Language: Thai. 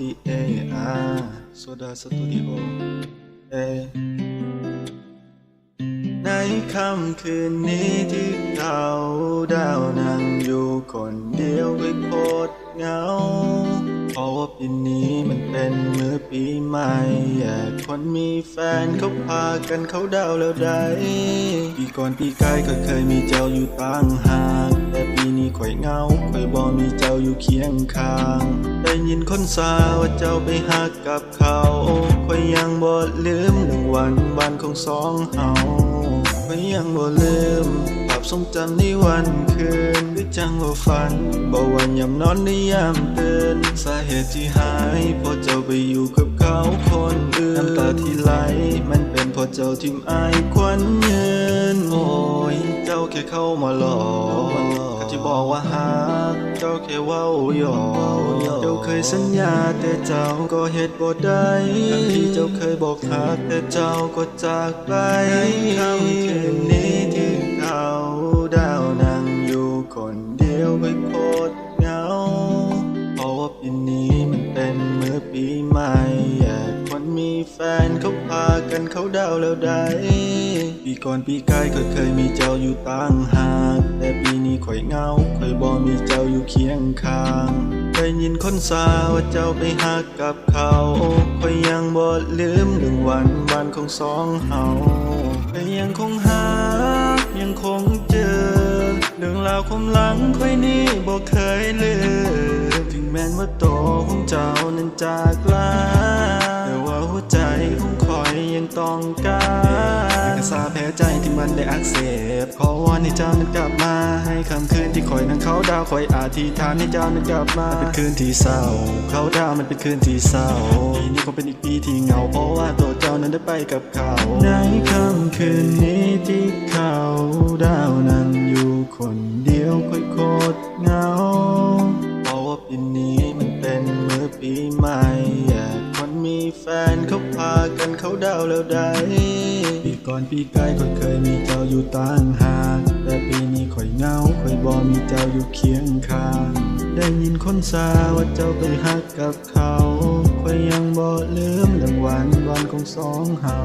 ดีเออาโซดาสตูดิโอเอในค่ำคืนนี้ที่เขาดาวนั่งอยู่คนเดียวไปโคตรเหงาเพราะว่าปีนี้มันเป็นมือปีใหม่แย่คนมีแฟนเขาพากันเขาดาวแล้วได้ปีก่อนปีกายก็เคยมีเจ้าอยู่ต่างหาก ข่อยเงาข่อยบ่มีเจ้าอยู่เคียงข้าง ได้ยินคนสาวว่าเจ้าไปหักกับเขาข่อยยังบ่ลืมหนึ่งวันบ้านของสองเฮาข่อยยังบ่ลืมภาพทรงจำในวันคืนหรือจังว่าฝันบอกว่ายามนอนในยามตื่นสาเหตุที่หายเพราะเจ้าไปอยู่กับเขาคนอื่นน้ำตาที่ไหลมัน เป็นเจ้าทิมอายควันยืนโอ้ยเจ้าแค่เข้ามาหลอกที่บอกว่าหากเจ้าแค่เว้าหยอกเจ้าเคยสัญญาแต่เจ้าก็เหตุบ่ได้ที่เจ้าเคยบอกหักแต่เจ้าก็จากไปค่ำคืนนี้ที่เขาดาวนั่งอยู่คนเดียวไปโคตรเหงาเพราะว่าปีนี้มันเป็นมือปีใหม่แย่คนมีแฟนเขาพา กันเขาดาวแล้วได้ปีก่อนปีกายก็เคยมีเจ้าอยู่ต่างหากแต่ปีนี้ข่อยเงาข่อยบ่มีเจ้าอยู่เคียงข้างได้ยินคนสาวว่าเจ้าไปหักกับเขาข่อยยังบ่ลืมหนึ่งวันวันของสองเฮาแต่ยังคงหายังคงเจอเรื่องราวความหลังค่อยนี้บ่เคยลืมถึงแม้นว่าโตของเจ้านั้นจากลา ต้องการกระสาแผลใจที่มันได้อักเสบ ขอวอนให้เจ้านั้นกลับมา ให้คำคืนที่คอยนั้นเขาดาวคอยอธิษฐานให้เจ้านั้นกลับมาเป็นคืนที่เศร้า เขาดาวมันเป็นคืนที่เศร้าปีนี้คงเป็นอีกปีที่เหงาเพราะว่าตัวเจ้านั้นได้ไปกับเขา ในค่ำคืนนี้ที่ กันเขาดาวแล้วได้ปีก่อนปีกายก็เคยมีเจ้าอยู่ต่างหากแต่ปีนี้ข่อยเงาข่อยบ่มีเจ้าอยู่เคียงข้างได้ยินคนสาวว่าเจ้าไปหักกับเขาข่อยยังบ่ลืมเรื่องวันวันของสองเฮา